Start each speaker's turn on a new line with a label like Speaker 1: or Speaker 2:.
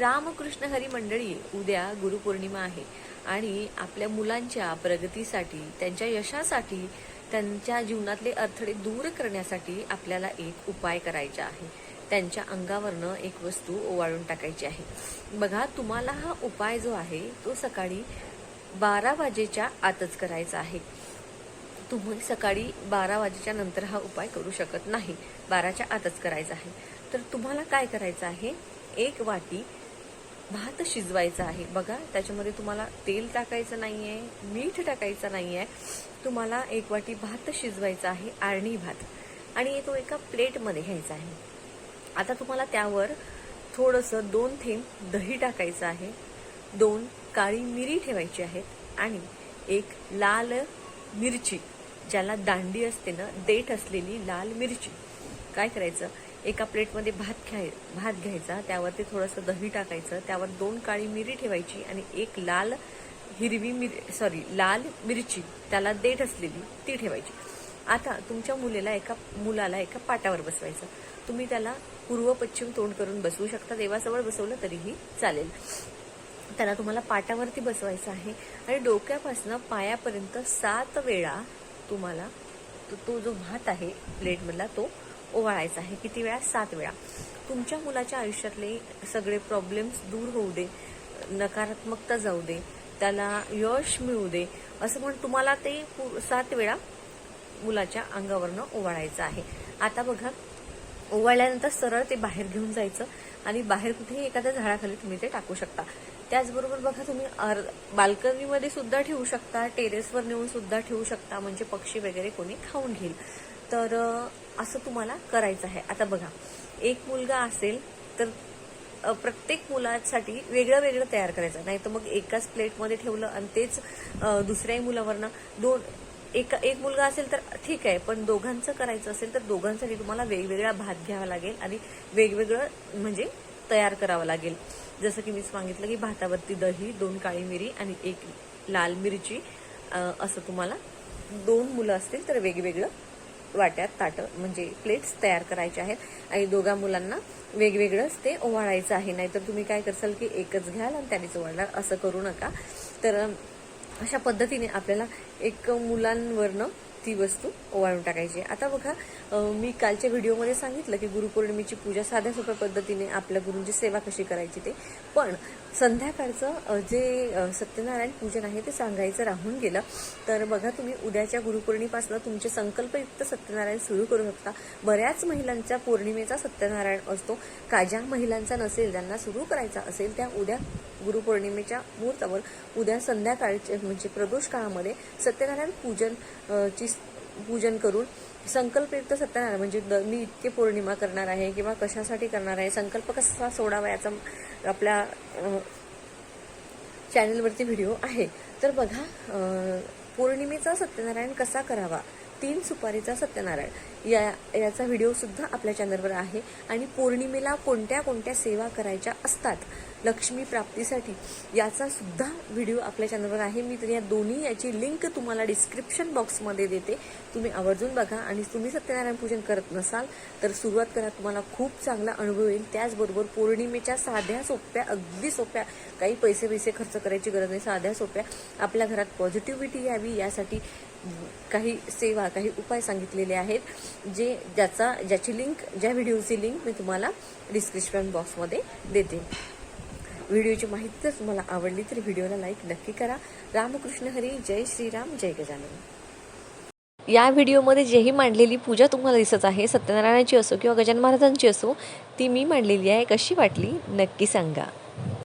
Speaker 1: रामकृष्ण हरी मंडळी उद्या गुरुपौर्णिमा आहे आणि आपल्या मुलांच्या प्रगतीसाठी त्यांच्या यशासाठी त्यांच्या जीवनातले अडथळे दूर करण्यासाठी आपल्याला एक उपाय करायचा आहे. त्यांच्या अंगावरनं एक वस्तू ओवाळून टाकायची आहे. बघा तुम्हाला हा उपाय जो आहे तो सकाळी बारा वाजेच्या आतच करायचा आहे. तुम्ही सकाळी बारा वाजेच्या नंतर हा उपाय करू शकत नाही. बाराच्या आतच करायचा आहे. तर तुम्हाला काय करायचं आहे? एक वाटी भात शिजवायचा आहे. बघा त्याच्यामध्ये तुम्हाला तेल टाकायचं नाही आहे मीठ टाकायचं नाही आहे तुम्हाला एक वाटी भात शिजवायचा आहे आळणी भात. आणि तो एका प्लेटमध्ये घ्यायचा आहे. आता तुम्हाला त्यावर थोडंसं दोन थेंब दही टाकायचं आहे. दोन काळी मिरी ठेवायची आहेत आणि एक लाल मिरची ज्याला दांडी असते ना देठ असलेली लाल मिरची. काय करायचं? एका प्लेटमध्ये भात घ्याय भात घ्यायचा त्यावरती थोडंसं दही टाकायचं त्यावर दोन काळी मिरी ठेवायची आणि एक लाल हिरवी मिर सॉरी लाल मिरची त्याला देठ असलेली ती ठेवायची. आता तुमच्या मुलीला एका मुलाला एका पाटावर बसवायचं. तुम्ही त्याला पूर्व पश्चिम तोंड करून बसवू शकता देवाजवळ बसवलं तरीही चालेल. त्याला तुम्हाला पाटावरती बसवायचं आहे आणि डोक्यापासनं पायापर्यंत सात वेळा तुम्हाला तो तो जो भात आहे प्लेटमधला तो ओवाळायचं आहे. किती वेळा? सात वेळा. तुमच्या मुलाच्या आयुष्यातले सगळे प्रॉब्लेम्स दूर होऊ दे. नकारात्मकता जाऊ दे. त्याला यश मिळू दे. असं म्हणून तुम्हाला ते सात वेळा मुलाच्या अंगावरनं ओवाळायचं आहे. आता बघा ओवाळल्यानंतर सरळ ते बाहेर घेऊन जायचं आणि बाहेर कुठेही एखाद्या झाडाखाली तुम्ही ते टाकू शकता. त्याचबरोबर बघा तुम्ही बाल्कनीमध्ये सुद्धा ठेवू शकता टेरेसवर नेऊन सुद्धा ठेवू शकता म्हणजे पक्षी वगैरे कोणी खाऊन घेईल. तर असं तुम्हाला करायचं आहे. आता बघा एक मुलगा असेल तर प्रत्येक मुलासाठी वेगळं वेगळं तयार करायचं. नाही तर मग एकाच प्लेटमध्ये ठेवलं आणि तेच दुसऱ्याही मुलावरनं दोन एक एक मुलगा असेल तर ठीक आहे पण दोघांचं करायचं असेल तर दोघांसाठी तुम्हाला वेगवेगळा भात घ्यावा लागेल आणि वेगवेगळं म्हणजे तयार करावं लागेल. जसं की मी सांगितलं की भातावरती दही दोन काळी मिरी आणि एक लाल मिरची असं तुम्हाला दोन मुलं असतील तर वेगवेगळं वाट्यात ताटं म्हणजे प्लेट्स तयार करायचे आहेत. आणि दोघा मुलांना वेगवेगळंच ते ओवाळायचं आहे. नाहीतर तुम्ही काय करसाल की एकच घ्याल आणि त्यानेच ओवाळणार. असं करू नका. तर अशा पद्धतीने आपल्याला एक मुलांवरनं ती वस्तू ओवाळून टाकायची. आता बघा मी कालच्या व्हिडिओमध्ये सांगितलं की गुरुपौर्णिमेची पूजा साध्या सोप्या पद्धतीने आपल्या गुरूंची सेवा कशी करायची ते. पण संध्याकाळचं जे सत्यनारायण पूजन आहे ते सांगायचं राहून गेलं. तर बघा तुम्ही उद्याच्या गुरुपौर्णिमेपासून तुमचे संकल्पयुक्त सत्यनारायण सुरू करू शकता. बऱ्याच महिलांच्या पौर्णिमेचा सत्यनारायण असतो. का ज्या महिलांचा नसेल ज्यांना सुरू करायचा असेल त्या उद्या गुरुपौर्णिमेच्या मुहूर्तावर उद्या संध्याकाळचे म्हणजे प्रदोष काळामध्ये सत्यनारायण पूजन ची पूजन करून संकल्पयुक्त सत्यनारायण म्हणजे द- मी इतके पौर्णिमा करणार आहे किंवा कशासाठी करणार आहे संकल्प कसा सोडावा याचा आपल्या चॅनलवरती व्हिडिओ आहे. तर बघा पौर्णिमेचा सत्यनारायण कसा करावा? तीन सुपारीचा सत्यनारायण. या याचा व्हिडिओसुद्धा आपल्या चॅनलवर आहे. आणि पौर्णिमेला कोणत्या कोणत्या सेवा करायच्या असतात लक्ष्मी प्राप्तीसाठी याचा सुद्धा व्हिडिओ आपल्या चॅनलवर आहे. मी तर या दोन्ही याची लिंक तुम्हाला डिस्क्रिप्शन बॉक्समध्ये देते. तुम्ही आवर्जून बघा. आणि तुम्ही सत्यनारायण पूजन करत नसाल तर सुरुवात करा. तुम्हाला खूप चांगला अनुभव येईल. त्याचबरोबर पौर्णिमेच्या साध्या सोप्या अगदी सोप्या काही पैसे पैसे खर्च करायची गरज नाही. साध्या सोप्या. आपल्या घरात पॉझिटिव्हिटी यावी. यासाठी काही सेवा काही उपाय सांगितलेले आहेत जे ज्याचा ज्याची लिंक ज्या व्हिडिओची लिंक मी तुम्हाला डिस्क्रिप्शन बॉक्समध्ये देते. व्हिडिओची माहिती जर तुम्हाला आवडली तर व्हिडिओला लाईक नक्की करा. रामकृष्ण हरी जय श्रीराम जय गजानन. या व्हिडिओमध्ये जेही मांडलेली पूजा तुम्हाला दिसत आहे सत्यनारायणाची असो किंवा गजान महाराजांची असो ती मी मांडलेली आहे कशी वाटली नक्की सांगा.